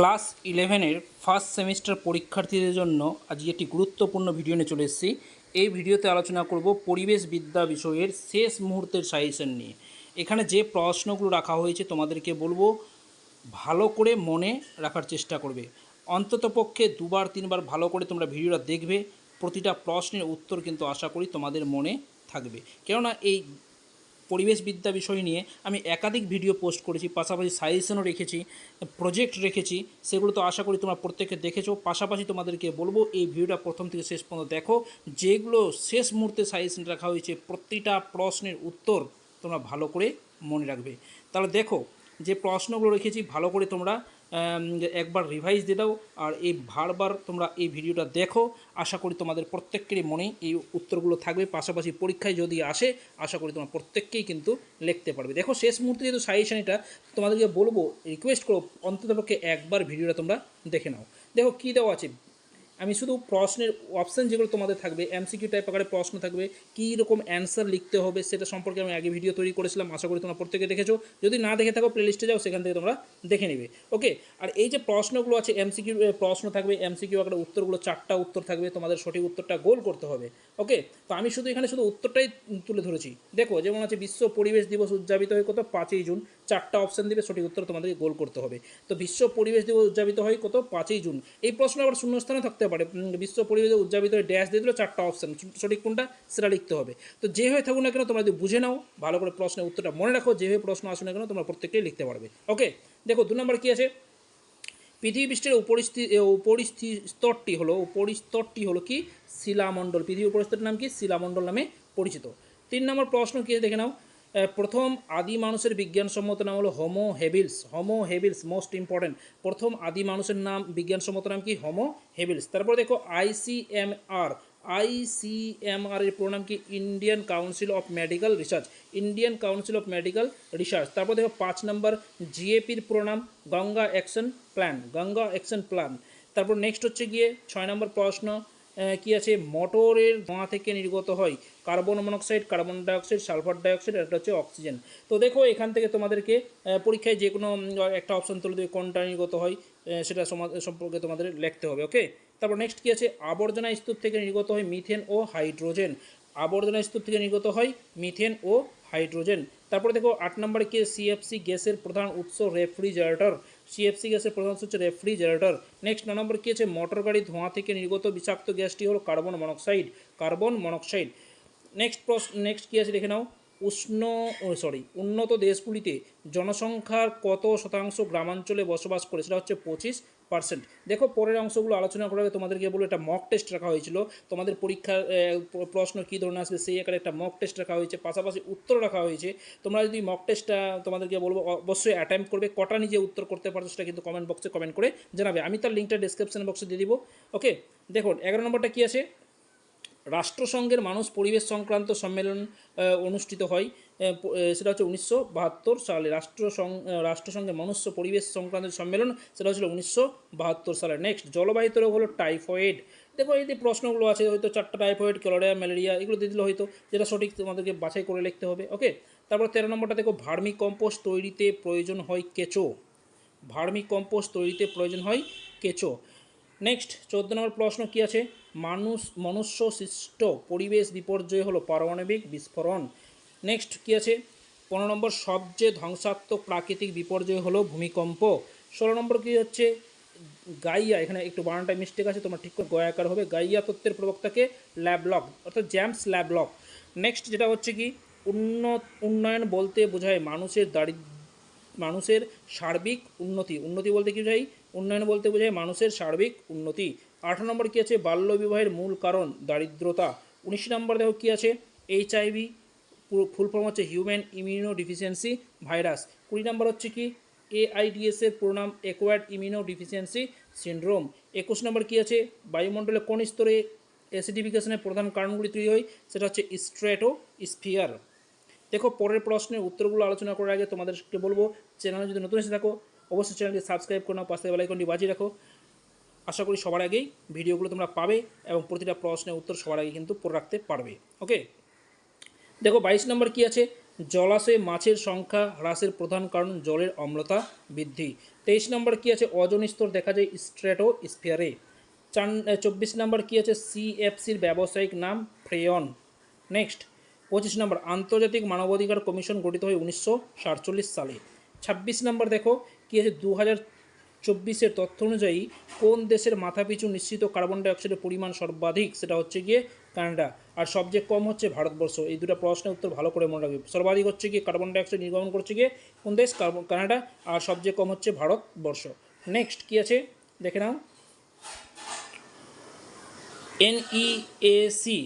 Class ইলেভেনের first semester পরীক্ষার্থীদের জন্য আজকে একটি গুরুত্বপূর্ণ ভিডিও নিয়ে চলে এসেছি। এই ভিডিওতে আলোচনা করব পরিবেশ বিদ্যা বিষয়ের শেষ মুহূর্তের সাজেশন নিয়ে। এখানে যে প্রশ্নগুলো রাখা হয়েছে তোমাদেরকে বলব, ভালো করে মনে রাখার চেষ্টা করবে। অন্ততপক্ষে দুবার, তিনবার ভালো করে তোমরা ভিডিওটা দেখবে। প্রতিটা প্রশ্নের উত্তর কিন্তু আশা করি তোমাদের মনে থাকবে। কেননা এই পরিবেশবিদ্যা বিষয় নিয়ে আমি একাধিক ভিডিও পোস্ট করেছি, পাশাপাশি সাজেশনও রেখেছি, প্রজেক্ট রেখেছি, সেগুলো তো আশা করি তোমরা প্রত্যেকে দেখেছ। পাশাপাশি তোমাদেরকে বলব, এই ভিডিওটা প্রথম থেকে শেষ পর্যন্ত দেখো। যেগুলো শেষ মুহূর্তে সাজেশন রাখা হয়েছে, প্রতিটা প্রশ্নের উত্তর তোমরা ভালো করে মনে রাখবে। তাহলে দেখো, যে প্রশ্নগুলো রেখেছি, ভালো করে তোমরা একবার রিভাইজ দিয়ে দাও আর এই বারবার তোমরা এই ভিডিওটা দেখো। আশা করি তোমাদের প্রত্যেকেরই মনে এই উত্তরগুলো থাকবে। পাশাপাশি পরীক্ষায় যদি আসে, আশা করি তোমরা প্রত্যেককেই কিন্তু লিখতে পারবে। দেখো, শেষ মুহূর্তে যেহেতু সাজেশন এটা, তোমাদেরকে বলব রিকোয়েস্ট করো, অন্ততপক্ষে একবার ভিডিওটা তোমরা দেখে নাও। দেখো, কী দেওয়া আছে? আমি শুধু প্রশ্নের অপশান যেগুলো তোমাদের থাকবে এমসিকিউ টাইপ আকারে প্রশ্ন থাকবে, কী রকম অ্যান্সার লিখতে হবে সেটা সম্পর্কে আমি আগে ভিডিও তৈরি করেছিলাম, আশা করি তোমরা প্রত্যেকে দেখেছ। যদি না দেখে থাকো প্লেলিস্টে যাও, সেখান থেকে তোমরা দেখে নেবে। ওকে আর এই যে প্রশ্নগুলো আছে এমসিকিউ প্রশ্ন থাকবে এমসিকিউ আকারে উত্তরগুলো, চারটা উত্তর থাকবে, তোমাদের সঠিক উত্তরটা গোল করতে হবে। ওকে তো আমি শুধু এখানে শুধু উত্তরটাই তুলে ধরেছি। দেখো, যেমন আছে, বিশ্ব পরিবেশ দিবস উদযাপিত হয় কত? পাঁচই জুন। চারটা অপশান দিবে, সঠিক উত্তর তোমাদেরকে গোল করতে হবে। তো বিশ্ব পরিবেশ দিবস উদযাপিত হয় কত? পাঁচই জুন। এই প্রশ্ন আবার শূন্যস্থানে থাকতে পারে। বিশ্ব পরিবেশ উদযাপিত হয় ড্যাশ দিয়ে দিল চারটা অপশান সঠিক কোনটা? সেটা লিখতে হবে। তো যে হয়ে থাকুক না কেন তোমরা যদি বুঝে নাও, ভালো করে প্রশ্নের উত্তরটা মনে রাখো যেভাবে প্রশ্ন আসুক না কেন তোমরা প্রত্যেকটাই লিখতে পারবে। ওকে? দেখো, দু নম্বর কী আছে? পৃথিবী পৃষ্ঠের উপরিস্থি উপরিস্থি স্তরটি হলো উপরিস্তরটি হলো কি? শিলামণ্ডল। পৃথিবী উপরিস্তরটির নাম কি? শিলামণ্ডল নামে পরিচিত। তিন নম্বর প্রশ্ন কী দেখে নাও। প্রথম আদি মানুষের বিজ্ঞানসম্মত নাম হলো Homo habilis Homo habilis most important প্রথম আদি মানুষের নাম, বিজ্ঞানসম্মত নাম কি? হোমো হেবিলস তারপর দেখো আইসিএমআর আইসিএমআর এর প্রণাম কি? Indian Council of Medical Research Indian Council of Medical Research তারপর দেখো পাঁচ নম্বর জিএপির প্রণাম Ganga Action Plan Ganga Action Plan তারপর নেক্সট হচ্ছে গিয়ে ছয় নম্বর প্রশ্ন কি আছে? মোটরের ধোঁয়া থেকে নির্গত হয়। Carbon monoxide, carbon dioxide, sulphur dioxide একটা হচ্ছে অক্সিজেন। তো দেখো, এখান থেকে তোমাদেরকে পরীক্ষায় যে কোনো একটা অপশন তুলে দেবে, কোনটা নির্গত হয় সেটা সমা- সম্পর্কে তোমাদের লিখতে হবে ওকে তারপর নেক্সট কী আছে? আবর্জনা স্তূপ থেকে নির্গত হয় মিথেন ও হাইড্রোজেন আবর্জনা স্তূপ থেকে নির্গত হয় মিথেন ও হাইড্রোজেন তারপরে দেখো, আট নম্বরে কি সিএফসি গ্যাসের প্রধান উৎস রেফ্রিজারেটর সিএফসি গ্যাসের প্রধান হচ্ছে রেফ্রিজারেটর। নেক্সট ন নম্বর কী আছে? মোটর গাড়ি ধোঁয়া থেকে নির্গত বিষাক্ত গ্যাসটি হলো carbon monoxide. Carbon monoxide. Next প্রশ্ন নেক্সট কী আছে? দেখে নাও। উষ্ণ সরি উন্নত দেশগুলিতে জনসংখ্যার কত শতাংশ গ্রামাঞ্চলে বসবাস করে? সেটা হচ্ছে পঁচিশ পার্সেন্ট। দেখো, পরের অংশগুলো আলোচনা করার আগে তোমাদেরকে বলে, একটা মক টেস্ট রাখা হয়েছিল। তোমাদের পরীক্ষার প্রশ্ন কী ধরনের আসবে সেই আকারে একটা মক টেস্ট রাখা হয়েছে। পাশাপাশি উত্তর রাখা হয়েছে। তোমরা যদি মক টেস্টটা তোমাদেরকে বলব অবশ্যই অ্যাটেম্প করবে। কটা নিজে উত্তর করতে পারছ সেটা কিন্তু কমেন্ট বক্সে কমেন্ট করে জানাবে। আমি তার লিঙ্কটা ডিসক্রিপশন বক্সে দিয়ে দিব। ওকে দেখুন, এগারো নম্বরটা কী আছে? রাষ্ট্রসংঘের মানুষ পরিবেশ সংক্রান্ত সম্মেলন অনুষ্ঠিত হয়। সেটা হচ্ছে উনিশশো বাহাত্তর সালে রাষ্ট্রসং আহ, রাষ্ট্রসংঘের মনুষ্য পরিবেশ সংক্রান্ত সম্মেলন সেটা হচ্ছিল উনিশশো বাহাত্তর সালে। নেক্সট জলবাহিত রোগ হলো টাইফয়েড। দেখো এই যে প্রশ্নগুলো আছে হয়তো চারটা টাইফয়েড ক্যালোরিয়া ম্যালেরিয়া এগুলো দিয়ে দিলে হয়তো যেটা সঠিক তোমাদেরকে বাছাই করে লিখতে হবে ওকে? তারপর তেরো নম্বরটা দেখো ভার্মি কম্পোস্ট তৈরিতে প্রয়োজন হয় কেঁচো। ভার্মি কম্পোস্ট তৈরিতে প্রয়োজন হয় কেঁচো। নেক্সট চোদ্দ নম্বর প্রশ্ন কী আছে? মানুষ মনুষ্য সৃষ্ট পরিবেশ বিপর্যয় হলো পারমাণবিক বিস্ফোরণ। নেক্সট কী আছে? পনেরো নম্বর, সবচেয়ে ধ্বংসাত্মক প্রাকৃতিক বিপর্যয় হলো ভূমিকম্প। ষোলো নম্বর কী হচ্ছে? গাইয়া, এখানে একটু বানানটা মিস্টেক আছে, তোমার ঠিক করে গয়াকার হবে। গাইয়া তত্ত্বের প্রবক্তাকে ল্যাবলক, অর্থাৎ জ্যামস ল্যাবলক। নেক্সট যেটা হচ্ছে কি? উন্নত, উন্নয়ন বলতে বোঝায় মানুষের দারিদ্র মানুষের সার্বিক উন্নতি। উন্নতি বলতে কি বোঝাই উন্নয়ন বলতে বোঝায় মানুষের সার্বিক উন্নতি। আঠারো নম্বর কী আছে? বাল্যবিবাহের মূল কারণ, দারিদ্রতা। উনিশ নম্বর দেখো কী আছে? এইচ ফুল ফর্ম হচ্ছে হিউম্যান ইমিউনো ডিফিসিয়েন্সি ভাইরাস কুড়ি নম্বর হচ্ছে কি? এআইডিএস এর প্রোনাম অ্যাকোয়ার্ড ইমিউনো ডিফিসিয়েন্সি সিন্ড্রোম একুশ নম্বর কী আছে? বায়ুমণ্ডলে কোন স্তরে অ্যাসিডিফিকেশনের প্রধান কারণগুলি তৈরি হয়? সেটা হচ্ছে স্ট্রেটো স্ফিয়ার দেখো, পরের প্রশ্নের উত্তরগুলো আলোচনা করার আগে তোমাদেরকে বলব চ্যানেলে যদি নতুন এসে থাকো, অবশ্যই চ্যানেলটি সাবস্ক্রাইব করে নাও পাশে বেলাইকনটি বাজিয়ে রাখো। আশা করি সবার আগেই ভিডিওগুলো তোমরা পাবে এবং প্রতিটা প্রশ্নের উত্তর সবার আগে কিন্তু পড়ে রাখতে পারবে। ওকে দেখো বাইশ নম্বর কী আছে? জলাশয়ে মাছের সংখ্যা হ্রাসের প্রধান কারণ জলের অম্লতা বৃদ্ধি। তেইশ নম্বর কী আছে? অজন স্তর দেখা যায় স্ট্রেটো স্ফিয়ারে চার চব্বিশ নম্বর কী আছে? সিএফসির ব্যবসায়িক নাম ফ্রেয়ন। নেক্সট, পঁচিশ নম্বর, আন্তর্জাতিক মানবাধিকার কমিশন গঠিত হয় উনিশশো সাতচল্লিশ সালে। ছাব্বিশ নম্বর দেখো, কী আছে? দু হাজার চব্বিশের তথ্য অনুযায়ী কোন দেশের মাথাপিছু নিশ্চিত কার্বন ডাইঅক্সাইডের পরিমাণ সর্বাধিক? সেটা হচ্ছে গিয়ে কানাডা। আর সবচেয়ে কম হচ্ছে ভারতবর্ষ। এই দুটো প্রশ্নের উত্তর ভালো করে মনে রাখবে। সর্বাধিক হচ্ছে কি কার্বন ডাইঅক্সাইড নির্গমন করছে গিয়ে কোন দেশ? কানাডা। আর সবচেয়ে কম হচ্ছে ভারতবর্ষ। নেক্সট কী আছে? দেখে নাও। NEAC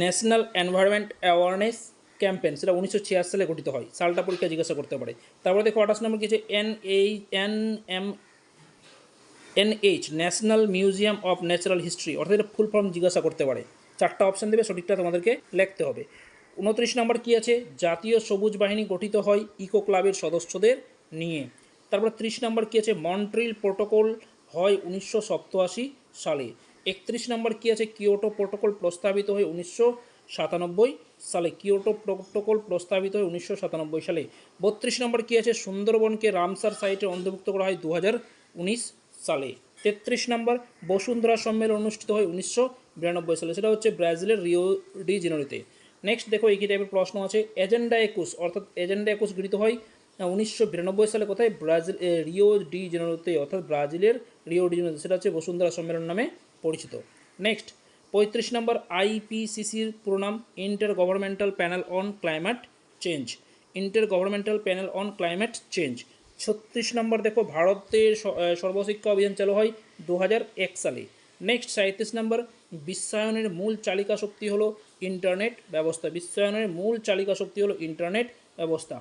National Environment Awareness Campaign সেটা উনিশশো ছিয়াশি সালে গঠিত হয়। সালটা পরীক্ষা জিজ্ঞাসা করতে পারে। তারপরে দেখো আঠাশ নম্বর কি আছে? এন এই N M NH, National Museum of Natural History, অর্থাৎ এটা ফুল ফর্ম জিজ্ঞাসা করতে পারে। চারটা অপশান দেবে, সঠিকটা তোমাদেরকে লিখতে হবে। উনত্রিশ নম্বর কী আছে? জাতীয় সবুজ বাহিনী গঠিত হয় ইকো ক্লাবের সদস্যদের নিয়ে। তারপর ত্রিশ নম্বর কী আছে? মন্ট্রিল প্রোটোকল হয় উনিশশো সালে। একত্রিশ নম্বর কী আছে? কিয়োটো প্রোটোকল প্রস্তাবিত হয় উনিশশো সাতানব্বই সালে। কিয়োটো প্রোটোকল প্রস্তাবিত হয় উনিশশো সাতানব্বই সালে। বত্রিশ নম্বর কী আছে? সুন্দরবনকে রামসার সাইটে অন্তর্ভুক্ত করা হয় দু হাজার উনিশ সালে। তেত্রিশ নম্বর বসুন্ধরা সম্মেলন অনুষ্ঠিত হয় উনিশশো বিরানব্বই সালে, সেটা হচ্ছে ব্রাজিলের রিও ডি জেনারিতে। নেক্সট দেখো, এই টাইপের প্রশ্ন আছে? এজেন্ডা একুশ, অর্থাৎ এজেন্ডা একুশ গৃহীত হয় উনিশশো বিরানব্বই সালে কোথায়? ব্রাজিল রিও ডি জেনারিতে, অর্থাৎ ব্রাজিলের রিও ডি জেনারিতে, সেটা হচ্ছে বসুন্ধরা সম্মেলন নামে পরিচিত। নেক্সট পঁয়ত্রিশ নম্বর আইপিসিসির পুরো নাম Intergovernmental Panel on Climate Change Intergovernmental Panel on Climate Change ছত্রিশ নম্বর দেখো, ভারতের সর্বশিক্ষা অভিযান চালু হয় দু এক সালে। নেক্সট সাঁত্রিশ নম্বর, বিশ্বায়নের মূল চালিকা শক্তি হলো ইন্টারনেট ব্যবস্থা। বিশ্বায়নের মূল চালিকা শক্তি হলো ইন্টারনেট ব্যবস্থা।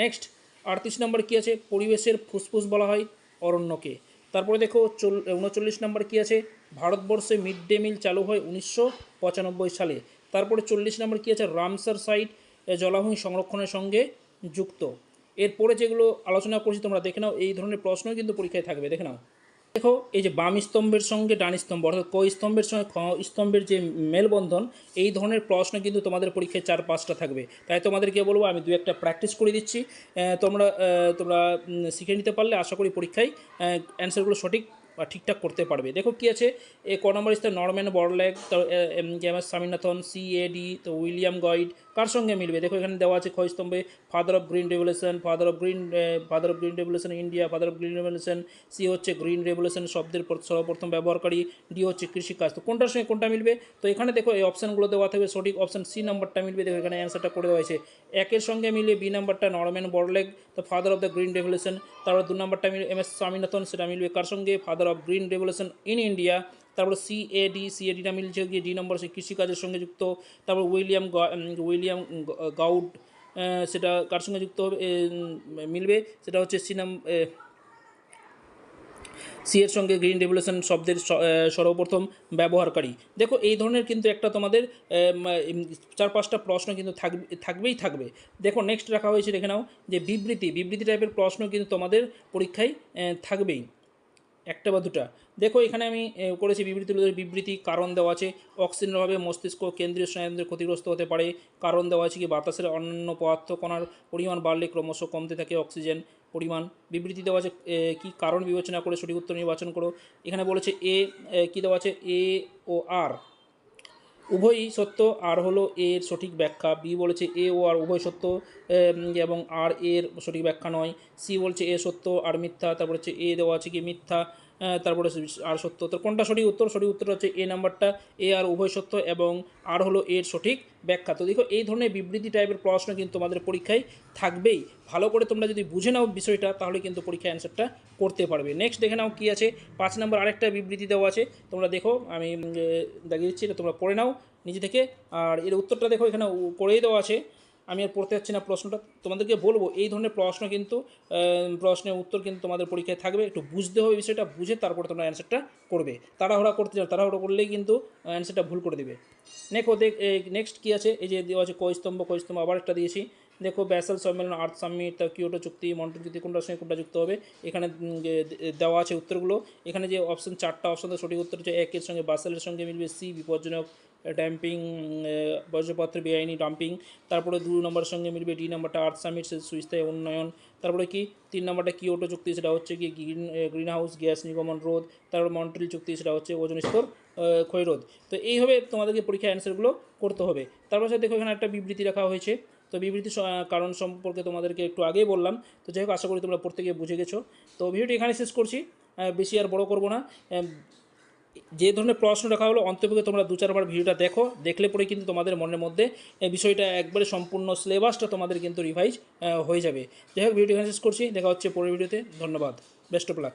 নেক্সট আটত্রিশ নম্বর কী আছে? পরিবেশের ফুসফুস বলা হয় অরণ্যকে। তারপরে দেখো, চল উনচল্লিশ নম্বর কী আছে? ভারতবর্ষে মিড ডে মিল চালু হয় উনিশশো পঁচানব্বই সালে। তারপরে চল্লিশ নম্বর কী আছে? রামসার সাইট জলাভূমি সংরক্ষণের সঙ্গে যুক্ত। এরপরে যেগুলো আলোচনা করছি, তোমরা দেখে নাও। এই ধরনের প্রশ্নও কিন্তু পরীক্ষায় থাকবে, দেখে নাও। দেখো, এই যে বাম স্তম্ভের সঙ্গে ডান স্তম্ভ, অর্থাৎ ক স্তম্ভের সঙ্গে খ স্তম্ভের যে মেলবন্ধন, এই ধরনের প্রশ্ন কিন্তু তোমাদের পরীক্ষায় চার পাঁচটা থাকবে। তাই তোমাদেরকে বলব, আমি দু একটা প্র্যাকটিস করে দিচ্ছি। তোমরা তোমরা শিখে নিতে পারলে, আশা করি পরীক্ষায় অ্যান্সারগুলো সঠিক বা ঠিকঠাক করতে পারবে। দেখো কি আছে? এ, ক নম্বর স্থানে Norman Borlaug M S Swaminathan, C A D, তো উইলিয়াম গয়েড কার সঙ্গে মিলবে? দেখো এখানে দেওয়া আছে ক্ষয় স্তম্ভে father of green revolution father of green father of green revolution India father of green revolution C হচ্ছে গ্রিন রেভলিউশন শব্দের পর- সর্বপ্রথম ব্যবহারকারী ডি হচ্ছে কৃষিকাজ। তো কোনটার সঙ্গে কোনটা মিলবে? তো এখানে দেখো এই অপশানগুলো দেওয়া থাকবে, সঠিক অপশান সি নাম্বারটা মিলবে। দেখো এখানে অ্যান্সারটা করে দেওয়া হয়েছে। একের সঙ্গে মিলে বি নাম্বারটা নরম্যান বড়লেগ তো father of the green revolution তারপর দু নাম্বারটা মিলে এম এস স্বামীনাথন, সেটা মিলবে কার সঙ্গে? Father of green revolution in India তারপরে C A D C A ডিটা মিলছে, গিয়ে ডি নম্বর সে কৃষিকাজের সঙ্গে যুক্ত। তারপর উইলিয়াম উইলিয়াম গাউড সেটা কার সঙ্গে যুক্ত হবে? মিলবে। সেটা হচ্ছে সি নাম সি এর সঙ্গে গ্রিন রেভলিউশন শব্দের সর্বপ্রথম ব্যবহারকারী। দেখো, এই ধরনের কিন্তু একটা তোমাদের চার পাঁচটা প্রশ্ন কিন্তু থাকবে থাকবেই থাকবে। দেখো নেক্সট রাখা হয়েছে, দেখে নাও, যে বিবৃতি। বিবৃতি টাইপের প্রশ্ন কিন্তু তোমাদের পরীক্ষায় থাকবেই। একটা বা দুটা। দেখো এখানে আমি করেছি বিবৃতি বিবৃতি কারণ দেওয়া আছে। অক্সিজেনের অভাবে মস্তিষ্ক কেন্দ্রীয় স্নায়ুদের ক্ষতিগ্রস্ত হতে পারে। কারণ দেওয়া আছে কি বাতাসের অন্যান্য পদার্থ কণার পরিমাণ বাড়লে ক্রমশ কমতে থাকে অক্সিজেন পরিমাণ। বিবৃতি দেওয়া আছে কি কারণ বিবেচনা করে সঠিক উত্তর নির্বাচন করো। এখানে বলেছে এ, কি দেওয়া আছে? এ ও আর। উভয়ই সত্য, আর হলো এর সঠিক ব্যাখ্যা। বি বলেছে এ ও আর উভয় সত্য এবং আর এর সঠিক ব্যাখ্যা নয়। সি বলছে এ সত্য আর মিথ্যা। তারপর হচ্ছে এ দেওয়া আছে কি মিথ্যা। তারপরে আর সত্য। তো কোনটা সঠিক উত্তর? সঠিক উত্তর হচ্ছে এ নাম্বারটা, এ আর উভয় সত্য এবং আর হলো এর সঠিক ব্যাখ্যা। তো দেখো, এই ধরনের বিবৃতি টাইপের প্রশ্ন কিন্তু তোমাদের পরীক্ষায় থাকবেই। ভালো করে তোমরা যদি বুঝে নাও বিষয়টা, তাহলে কিন্তু পরীক্ষায় অ্যান্সারটা করতে পারবে। নেক্সট দেখে নাও কী আছে। পাঁচ নম্বর আরেকটা বিবৃতি দেওয়া আছে। তোমরা দেখো, আমি দেখিয়ে দিচ্ছি, এটা তোমরা পড়ে নাও নিজে থেকে। আর এর উত্তরটা দেখো এখানে করেই দেওয়া আছে। আমি আর পড়তে যাচ্ছি না প্রশ্নটা, তোমাদেরকে বলব, এই ধরনের প্রশ্ন কিন্তু প্রশ্নের উত্তর কিন্তু তোমাদের পরীক্ষায় থাকবে। একটু বুঝতে হবে বিষয়টা, বুঝে তারপরে তোমরা অ্যান্সারটা করবে। তাড়াহুড়া করতে যাও, তাড়াহুড়ো করলেই কিন্তু অ্যান্সারটা ভুল করে দেবে। দেখো দেখ নেক্সট কী আছে? এই যে দেওয়া আছে কৈস্তম্ভ কৈস্তম্ভ আবার একটা দিয়েছি। দেখো, ব্যাসাল, সম্মেলন, আর্থ সামিট কিওটো চুক্তি, মন্টন চুক্তি কোনটার সঙ্গে, কোনটা যুক্ত হবে? এখানে দেওয়া আছে উত্তরগুলো। এখানে যে অপশন চারটা অপশন সঠিক উত্তর হচ্ছে একের সঙ্গে বাসালের সঙ্গে মিলবে, সি, বিপজ্জনক ড্যাম্পিং বর্জ্যপত্র বেআইনি ডাম্পিং, তারপরে দু নম্বরের সঙ্গে মিলবে ডি নাম্বারটা আর্থ সামিট সুস্থায়ী উন্নয়ন, তারপরে কি? তিন নম্বরটা কিওটো চুক্তি, সেটা হচ্ছে কি গ্রিন গ্রিন হাউস গ্যাস নির্গমন রোধ, তারপর মন্ট্রিল চুক্তি, সেটা হচ্ছে ওজন স্তর ক্ষয়রোধ তো এইভাবে তোমাদেরকে পরীক্ষা অ্যান্সারগুলো করতে হবে। তারপর সাথে দেখো এখানে একটা বিবৃতি রাখা হয়েছে। তো বিবৃতি কারণ সম্পর্কে তোমাদেরকে একটু আগেই বললাম। তো যাই হোক, আশা করি তোমরা প্রত্যেকে বুঝে গেছো। তো ভিডিওটি এখানে শেষ করছি। বেশি আর বড় করব না। যে ধরনের প্রশ্ন রাখা হলো, অন্তর্ভুক্ত তোমরা দু চারবার ভিডিওটা দেখো, দেখলে পরে কিন্তু তোমাদের মনের মধ্যে এই বিষয়টা একবারে সম্পূর্ণ সিলেবাসটা তোমাদের কিন্তু রিভাইজ হয়ে যাবে। যাই হোক ভিডিও শেষ করছি। দেখা হচ্ছে পরের ভিডিওতে। ধন্যবাদ। Best of luck